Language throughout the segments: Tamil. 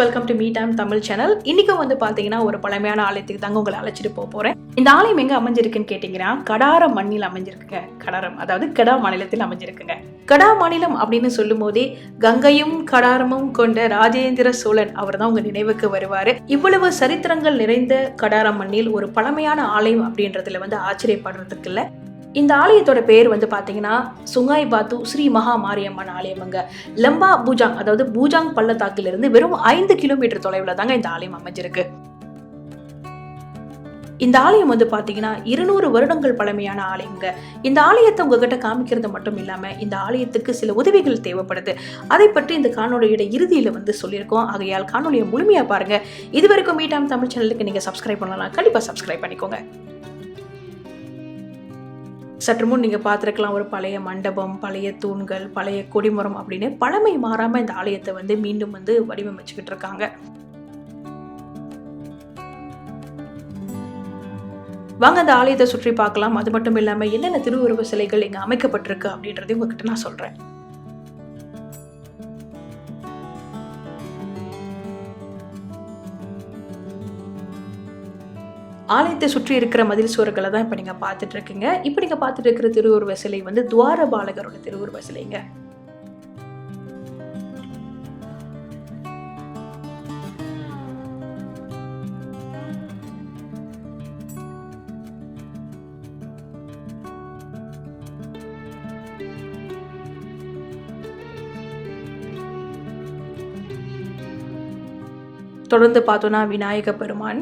Welcome to me time Tamil channel இன்னைக்கு வந்து பார்த்தீங்கன்னா ஒரு பழமையான ஆலயத்துக்கு தாங்க உங்களை அழைச்சிட்டு போக போகிறேன் இந்த ஆலயம் எங்கே அமைஞ்சிருக்குன்னு கேட்டிங்கன்னா கடார மண்ணில் அமைஞ்சிருக்குங்க. கடாரம் அதாவது கடா மாநிலத்தில் அமைஞ்சிருக்குங்க. கடா மாநிலம் அப்படின்னு சொல்லும் போதே கங்கையும் கடாரமும் கொண்ட ராஜேந்திர சோழன் அவர் தான் உங்க நினைவுக்கு வருவார். இவ்வளவு சரித்திரங்கள் நிறைந்த கடார மண்ணில் ஒரு பழமையான ஆலயம் அப்படின்றதுல வந்து ஆச்சரியப்படுறதுக்கு இல்ல. இந்த ஆலயத்தோட பேர் வந்து பார்த்தீங்கன்னா சுங்காய் பாத்து ஸ்ரீ மகா மாரியம்மன் ஆலயமங்க. லம்பா பூஜாங் அதாவது பூஜாங் பள்ளத்தாக்கிலிருந்து வெறும் ஐந்து கிலோமீட்டர் தொலைவில் தாங்க இந்த ஆலயம் அமைஞ்சிருக்கு. இந்த ஆலயம் வந்து பார்த்தீங்கன்னா இருநூறு வருடங்கள் பழமையான ஆலயங்க இந்த ஆலயத்தை உங்ககிட்ட காமிக்கிறது மட்டும் இல்லாமல் இந்த ஆலயத்துக்கு சில உதவிகள் தேவைப்படுது. அதை பற்றி இந்த காணொலியோட இறுதியில் வந்து சொல்லியிருக்கோம். ஆகையால் காணொலியை முழுமையாக பாருங்கள் இது வரைக்கும் மீட்டாம் தமிழ் சேனலுக்கு நீங்கள் சப்ஸ்கிரைப் பண்ணலாம் கண்டிப்பாக சப்ஸ்கிரைப் பண்ணிக்கோங்க. சற்று முன் நீங்கள் பார்த்துருக்கலாம் ஒரு பழைய மண்டபம் பழைய தூண்கள் பழைய கொடிமரம் அப்படின்னு பழமை மாறாமல் இந்த ஆலயத்தை வந்து மீண்டும் வந்து வடிவமைச்சுக்கிட்டு இருக்காங்க. வாங்க அந்த ஆலயத்தை சுற்றி பார்க்கலாம். அது மட்டும் இல்லாமல் என்னென்ன திருவுருவ சிலைகள் இங்கே அமைக்கப்பட்டிருக்கு அப்படின்றதையும் உங்ககிட்ட நான் சொல்கிறேன் ஆலயத்தை சுற்றி இருக்கிற மதில் சுவர்களை தான் இப்போ நீங்கள் பார்த்துட்டு இருக்கீங்க இப்போ நீங்கள் பார்த்துட்டு இருக்கிற திருவுருவ சிலை வந்து துவார பாலகரோட திருவுருவ சிலைங்க. தொடர்ந்து பார்த்தோன்னா விநாயக பெருமான்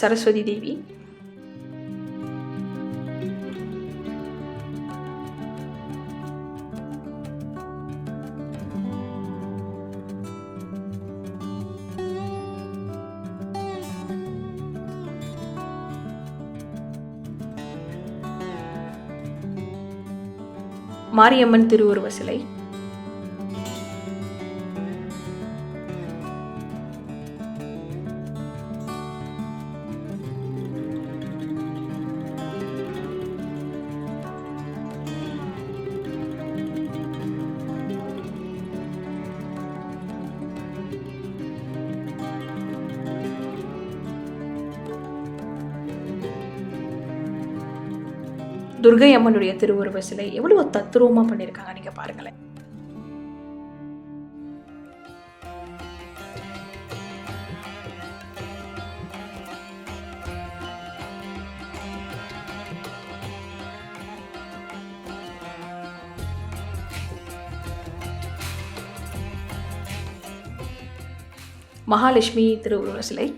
சரஸ்வதி தேவி. மாரியம்மன் திருவுருவ சிலை. துர்கை அம்மனுடைய திருவுருவ சிலை எவ்வளவு தத்ரூபமா பண்ணியிருக்காங்க நீங்க பாருங்களேன். மகாலட்சுமி திருவுருவ சிலை.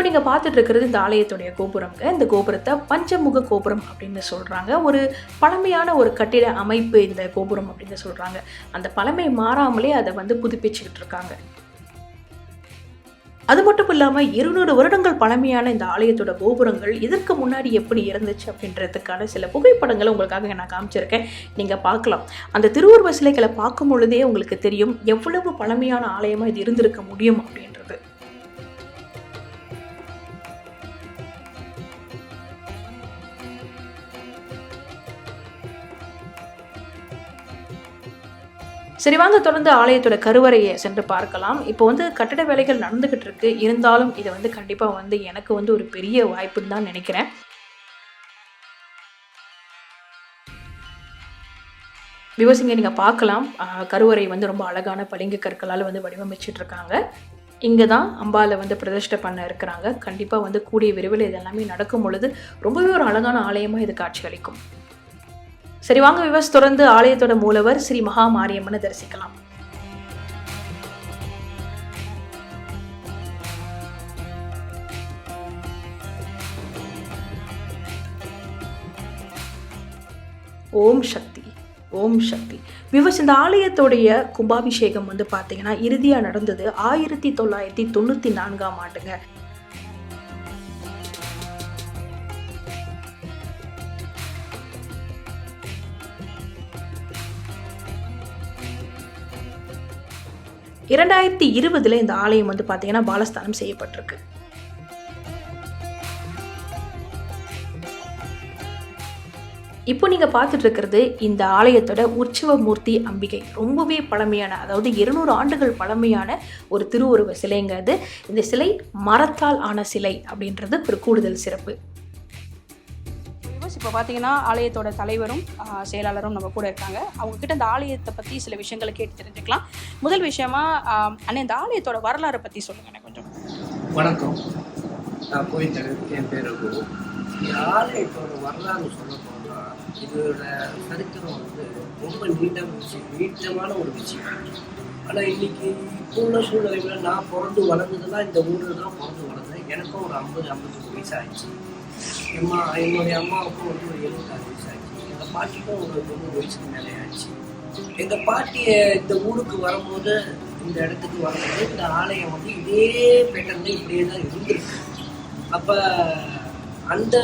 இப்போ நீங்கள் பார்த்துட்டு இருக்கிறது இந்த ஆலயத்துடைய கோபுரம்ங்க. இந்த கோபுரத்தை பஞ்சமுக கோபுரம் அப்படின்னு சொல்கிறாங்க ஒரு பழமையான ஒரு கட்டிட அமைப்பு இந்த கோபுரம் அப்படின்னு சொல்கிறாங்க அந்த பழமை மாறாமலே அதை வந்து புதுப்பிச்சுக்கிட்டு இருக்காங்க. அது மட்டும் இல்லாமல் இருநூறு வருடங்கள் பழமையான இந்த ஆலயத்தோட கோபுரங்கள் இதற்கு முன்னாடி எப்படி இருந்துச்சு அப்படின்றதுக்கான சில புகைப்படங்களை உங்களுக்காக நான் காமிச்சிருக்கேன். நீங்கள் பார்க்கலாம். அந்த திருவுருவ சிலைகளை பார்க்கும் பொழுதே உங்களுக்கு தெரியும் எவ்வளவு பழமையான ஆலயமாக இது இருந்திருக்க முடியும் அப்படின்னு. சரி வாங்க தொடர்ந்து ஆலயத்தோட கருவறையை சென்று பார்க்கலாம். இப்போ வந்து கட்டட வேலைகள் நடந்துகிட்டு இருக்கு. இருந்தாலும் இதை வந்து கண்டிப்பாக வந்து எனக்கு வந்து ஒரு பெரிய வாய்ப்புன்னு தான் நினைக்கிறேன். விவசிங்க நீங்கள் பார்க்கலாம். கருவறை வந்து ரொம்ப அழகான பளிங்கு கற்களால் வந்து வடிவமைச்சிட்டு இருக்காங்க. இங்கே தான் அம்பாவில் வந்து பிரதிஷ்டை பண்ண இருக்கிறாங்க. கண்டிப்பாக வந்து கூடிய விரைவில் இது எல்லாமே நடக்கும் பொழுது ரொம்பவே ஒரு அழகான ஆலயமாக இது காட்சி அளிக்கும் சரி வாங்க விவஸ் தொடர்ந்து ஆலயத்தோட மூலவர் ஸ்ரீ மகா மாரியம்மனை தரிசிக்கலாம். ஓம் சக்தி ஓம் சக்தி. விவஸ் இந்த ஆலயத்துடைய கும்பாபிஷேகம் வந்து பார்த்தீங்கன்னா இறுதியாக நடந்தது ஆயிரத்தி தொள்ளாயிரத்தி தொண்ணூற்றி நான்காம் ஆண்டுங்க. இரண்டாயிரத்தி இருபதுல இந்த ஆலயம் வந்து பார்த்தீங்கன்னா பாலஸ்தானம் செய்யப்பட்டிருக்கு. இப்போ நீங்கள் பார்த்துட்டு இருக்கிறது இந்த ஆலயத்தோட உற்சவ மூர்த்தி அம்பிகை. ரொம்பவே பழமையான அதாவது இருநூறு ஆண்டுகள் பழமையான ஒரு திருவுருவ சிலைங்கிறது இந்த சிலை மரத்தால் ஆன சிலை அப்படின்றது ஒரு கூடுதல் சிறப்பு. இப்போ பார்த்தீங்கன்னா ஆலயத்தோட தலைவரும் செயலாளரும் நம்ம கூட இருக்காங்க. அவங்க கிட்ட இந்த ஆலயத்தை பற்றி சில விஷயங்களை கேட்டு தெரிஞ்சுக்கலாம். முதல் விஷயமா அண்ணன் இந்த ஆலயத்தோட வரலாறை பற்றி சொல்லுங்க எனக்கு கொஞ்சம். வணக்கம். நான் கோயில்தரன் என் பேர் ரகு. இந்த ஆலயத்தோட வரலாறு சொல்ல போனால் இதோட சரித்திரம் வந்து ரொம்ப நீண்ட விஷயம் நீட்டமான ஒரு விஷயம். ஆனால் இன்னைக்கு இப்போ உள்ள சூழ்நிலையில் நான் பிறந்து வளர்ந்ததெல்லாம் இந்த ஊரில் தான் பிறந்து வளர்ந்தேன். எனக்கும் ஒரு ஐம்பது ஐம்பத்தஞ்சு வயசு ஆயிடுச்சு. அம்மா என்னுடைய அம்மாவுக்கும் வந்து ஒரு எழுபத்தாறு வயசு ஆச்சு. எங்கள் பாட்டிக்கும் ஒரு தொண்ணூறு வயசுக்கு மேலே ஆச்சு. எங்கள் பாட்டியை இந்த ஊருக்கு வரும்போது இந்த இடத்துக்கு வரும்போது இந்த ஆலயம் வந்து இதே பேட்டர்ல இப்படியே தான் இருந்திருக்கு. அப்போ அந்த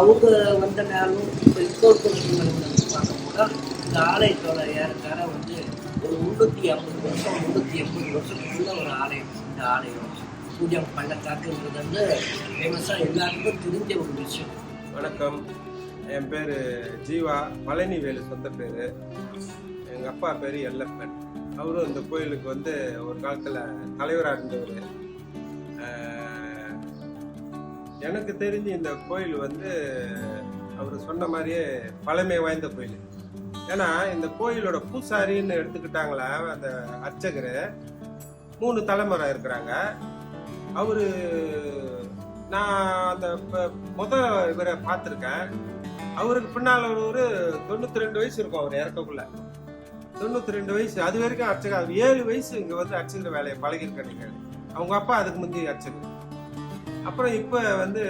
அவங்க வந்த நேரம் இப்போ இப்போ இருக்கிற சூழ்நிலை பார்க்கும்போது இந்த ஆலயத்தோட ஏறக்கார வந்து ஒரு முந்நூற்றி ஐம்பது வருஷம் முந்நூற்றி எண்பது வருஷத்துக்குள்ள ஒரு ஆலயம் இந்த ஆலயம். பூஜை பள்ளத்தாக்குன்றது வந்து ஃபேமஸாக எல்லாருக்கும் தெரிஞ்ச ஒரு விஷயம். வணக்கம். என் பேர் ஜீவா. பழனி வேலு சொந்த பேர். எங்கள் அப்பா பேர் எல்லப்பன். அவரும் இந்த கோயிலுக்கு வந்து ஒரு காலத்தில் தலைவராக இருந்தவர். எனக்கு தெரிஞ்சு இந்த கோயில் வந்து அவர் சொன்ன மாதிரியே பழமை வாய்ந்த கோயில். ஏன்னா இந்த கோயிலோட பூசாரின்னு எடுத்துக்கிட்டாங்களா அந்த அர்ச்சகர். மூணு தலைமுறை இருக்கிறாங்க. அவரு நான் அந்த முத இவரை பார்த்துருக்கேன். அவருக்கு பின்னால் ஒரு தொண்ணூத்தி ரெண்டு வயசு இருக்கும் அவர் இறக்கக்குள்ள. தொண்ணூத்தி ரெண்டு வயசு அது வரைக்கும் அர்ச்சகர் அவர் ஏழு வயசு இங்க வந்து அர்ச்சகர் வேலையை பழகிருக்காங்க அவங்க அப்பா அதுக்கு முந்தி அர்ச்சகர். அப்புறம் இப்ப வந்து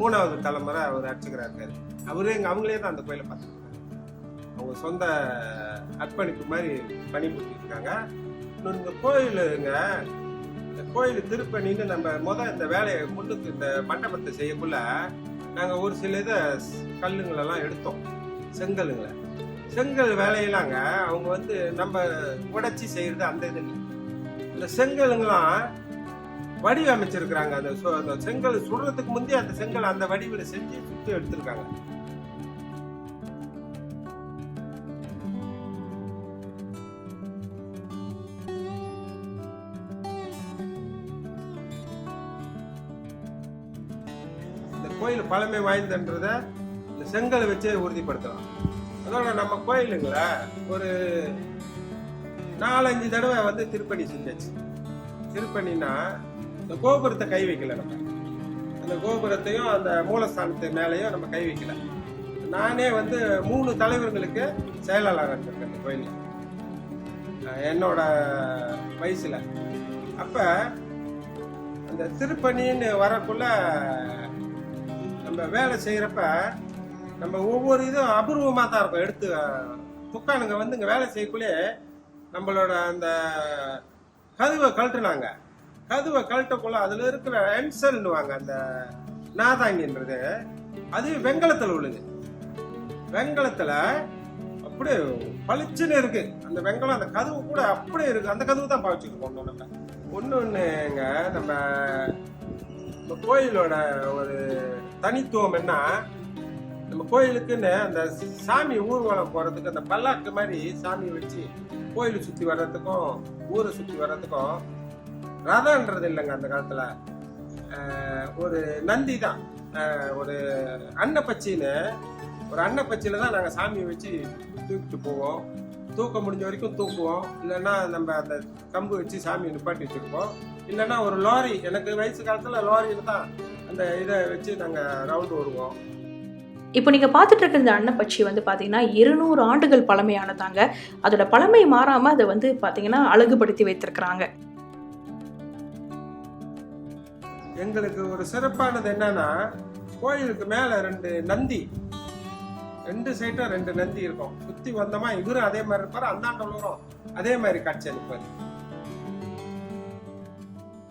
மூணாவது தலைமுறை அவர் அர்ச்சகரா இருக்காரு. அவரே எங்க அவங்களே தான் அந்த கோயிலை பார்த்துருக்காங்க. அவங்க சொந்த அர்ப்பணிப்பு மாதிரி பணிபுரிஞ்சிட்டு இருக்காங்க இன்னொரு இந்த கோயிலுங்க இந்த கோயில் திருப்பணின்னு நம்ம முத இந்த வேலையை முன்னுக்கு இந்த மண்டபத்தை செய்யக்குள்ள நாங்கள் ஒரு சில இதை கல்லுங்களெல்லாம் எடுத்தோம். செங்கல்லுங்களை செங்கல் வேலையெல்லாங்க அவங்க வந்து நம்ம உடைச்சி செய்யறது அந்த இது இந்த செங்கலுங்கெல்லாம் வடிவமைச்சிருக்கிறாங்க. அந்த சு- அந்த செங்கல் சுடுறதுக்கு முந்தைய அந்த செங்கல் அந்த வடிவில் செஞ்சு சுற்றி எடுத்திருக்காங்க. பழமை வாய்ந்தன்றத இந்த செங்கலை வச்சே உறுதிப்படுத்தலாம். அதோட நம்ம கோயிலுங்கள ஒரு நாலஞ்சு தடவை வந்து திருப்பணி செஞ்சாச்சு. திருப்பணினா இந்த கோபுரத்தை கை வைக்கல நம்ம. அந்த கோபுரத்தையும் அந்த மூலஸ்தானத்து மேலேயும் நம்ம கை வைக்கல. நானே வந்து மூணு தலைவர்களுக்கு செயலாளராக இருந்திருக்கேன் இந்த கோயிலில். என்னோட வயசில். அப்போ அந்த திருப்பணின்னு வரக்குள்ள நம்ம வேலை செய்கிறப்ப நம்ம ஒவ்வொரு இதுவும் அபூர்வமாக தான் இருக்கும். எடுத்து துக்கானுங்க வந்து இங்கே வேலை செய்யக்குள்ளே நம்மளோட அந்த கதுவை கழட்டுனாங்க. கதுவை கழட்டக்குள்ள அதில் இருக்கிற என்சல்னுவாங்க அந்த நாதாங்கின்றது. அது வெங்கலத்தில் உள்ளது வெங்கலத்தில் அப்படியே பளிச்சுன்னு இருக்கு. அந்த வெங்கலம் அந்த கதவு கூட அப்படியே இருக்கு. அந்த கதவு தான் பாவிச்சுருக்கோம் நம்ம. ஒன்று ஒன்றுங்க நம்ம நம்ம கோயிலோட ஒரு தனித்துவம் என்ன? நம்ம கோயிலுக்குன்னு அந்த சாமி ஊர்வலம் போறதுக்கு அந்த பல்லாக்கு மாதிரி சாமி வச்சு கோயிலை சுத்தி வர்றதுக்கும் ஊரை சுத்தி வர்றதுக்கும் ரதன்றது இல்லைங்க அந்த காலத்துல. ஒரு நந்தி தான். ஒரு அன்னப்பச்சின்னு ஒரு அன்னப்பச்சியில தான் நாங்கள் சாமியை வச்சு தூக்கிட்டு போவோம். தூக்க முடிஞ்ச வரைக்கும் தூக்குவோம் இல்லைன்னா நம்ம அந்த கம்பு வச்சு சாமியை நிப்பாட்டி வச்சிருப்போம். இல்லைன்னா ஒரு லாரி எனக்கு வயசு காலத்துல லாரியில தான் அந்த இதை வச்சு நாங்கள் ரவுண்டு வருவோம் இப்போ நீங்கள் பார்த்துட்டு இருக்கிற இந்த அன்னப்பச்சி வந்து பார்த்தீங்கன்னா இருநூறு ஆண்டுகள் பழமையானதாங்க. அதோட பழமை மாறாமல் அதை வந்து பார்த்தீங்கன்னா அழகுபடுத்தி வைத்திருக்கிறாங்க. எங்களுக்கு ஒரு சிறப்பானது என்னன்னா கோயிலுக்கு மேல ரெண்டு நந்தி. ரெண்டு சைட்டும் ரெண்டு நந்தி இருக்கும். சுத்தி வந்தோமா இவரும் அதே மாதிரி இருப்பார் அந்தாண்டலூரும் அதே மாதிரி காட்சி அளிப்பார்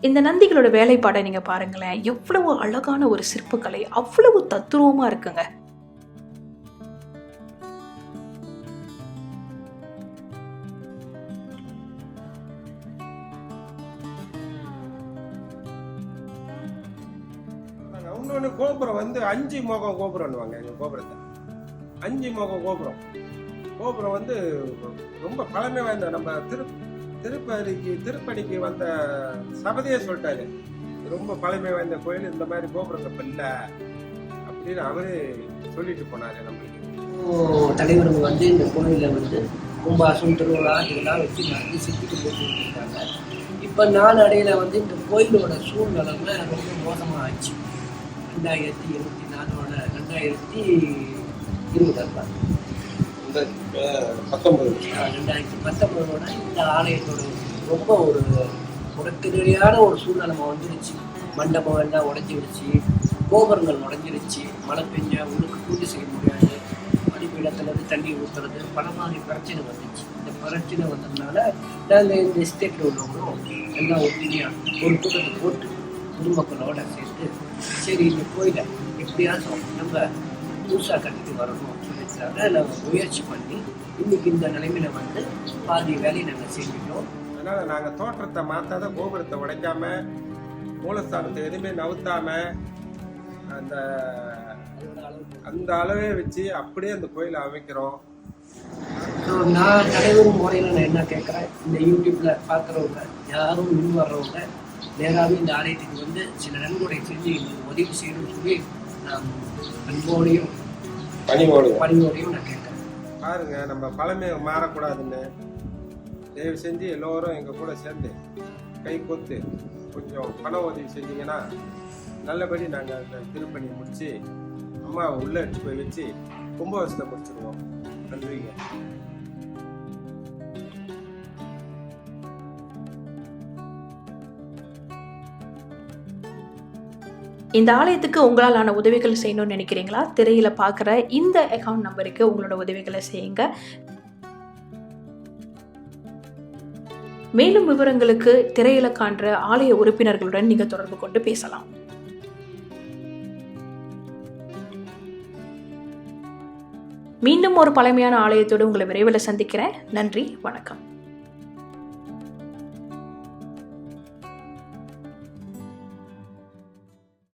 இந்த நந்திகளோட வேலைப்பாடை நீங்க பாருங்களேன். எவ்வளவு அழகான ஒரு சிற்பக்கலை அவ்வளவு தத்துருவமா இருக்குங்க. இன்னொன்று கோபுரம் வந்து அஞ்சு முகம் கோபுரம்னுவாங்க கோபுரத்தை. அஞ்சு முகம் கோபுரம். கோபுரம் வந்து ரொம்ப பழமை வாய்ந்த நம்ம திரு திருப்பதிக்கு திருப்பதிக்கு வந்த சபதியே சொல்லிட்டாரு. ரொம்ப பழமை வாய்ந்த கோயில் இந்த மாதிரி கோபுரத்தை இப்ப அப்படின்னு அவரே சொல்லிட்டு போனாரு நம்மளுக்கு. தலைவர் வந்து இந்த கோயிலில் வந்து கும்பாசம் திருவிழா இதெல்லாம் வச்சு நடத்தி செஞ்சுட்டு போட்டு இருக்காங்க இப்போ நாளடையில் வந்து இந்த கோயிலோட சூழ்நிலைமை ரொம்ப மோசமாக ஆச்சு ரெண்டாயிரத்தி இருபத்தி நாலோட ரெண்டாயிரத்தி இருபது இந்த பத்தொன்பது. ரெண்டாயிரத்தி பத்தொன்பதோட இந்த ஆலயத்தோட ரொம்ப ஒரு முடக்கடியான ஒரு சூழ்நிலைமை வந்துருச்சு. மண்டபம் எல்லாம் உடஞ்சிருச்சு கோபுரங்கள் உடஞ்சிருச்சு மழை பெஞ்சா உள்ளுக்கு பூஜை செய்ய முடியாது. பனிப்பீடத்துல இருந்து தண்ணி ஊற்றுறது பல மாதிரி பிரச்சனை வந்துச்சு. இந்த பிரச்சனை வந்ததுனால நாங்கள் இந்த எஸ்டேட்டில் உள்ளவங்களும் எல்லாம் ஒற்றுமையாக ஒரு கூட்டத்தை போட்டு பொதுமக்களோட சேர்த்து சரி இந்த கோயிலை எப்படியாச்சும் நம்ம புதுசாக கட்டிட்டு வரணும் சொல்லிட்டாங்க நாங்கள் முயற்சி பண்ணி இன்னைக்கு இந்த நிலைமையில வந்து பாதி வேலையை நாங்கள் செஞ்சுட்டோம். அதனால நாங்க தோற்றத்தை மாத்தாத கோபுரத்தை உடைக்காம மூலஸ்தானத்தை எதுவுமே நவுத்தாம அந்த அந்த அளவே வச்சு அப்படியே அந்த கோயிலை அமைக்கிறோம். நான் தலைவர் முறையில் நான் என்ன கேட்குறேன்? இந்த யூடியூப்ல பார்க்குறவங்க யாரும் முன் வர்றவங்க நேராகவே இந்த ஆலயத்துக்கு வந்து சில நன்கொடை செஞ்சு எங்களுக்கு உதவி செய்யணும்னு சொல்லி நான் அன்போடையும் பனிமோடு பணிவோடையும் நான் கேட்குறேன் பாருங்க நம்ம பழமை மாறக்கூடாதுன்னு தயவு செஞ்சு எல்லோரும் எங்க கூட சேர்ந்து கை கோத்து கொஞ்சம் பண உதவி செஞ்சீங்கன்னா நல்லபடி நாங்கள் அந்த திருப்பணி முடிச்சு அம்மாவை உள்ள எடுத்து போய் வச்சு கும்பகோஷத்தை முடிச்சிருவோம். நன்றிங்க. இந்த ஆலயத்துக்கு உங்களால் ஆன உதவிகள் செய்யணும்னு நினைக்கிறீங்களா? திரையில் பார்க்குற இந்த அக்கௌண்ட் நம்பருக்கு உங்களோட உதவிகளை செய்யுங்க. மேலும் விவரங்களுக்கு திரையில காண்ற ஆலய உறுப்பினர்களுடன் நீங்க தொடர்பு கொண்டு பேசலாம். மீண்டும் ஒரு பழமையான ஆலயத்தோடு உங்களை விரைவில் சந்திக்கிறேன். நன்றி வணக்கம்.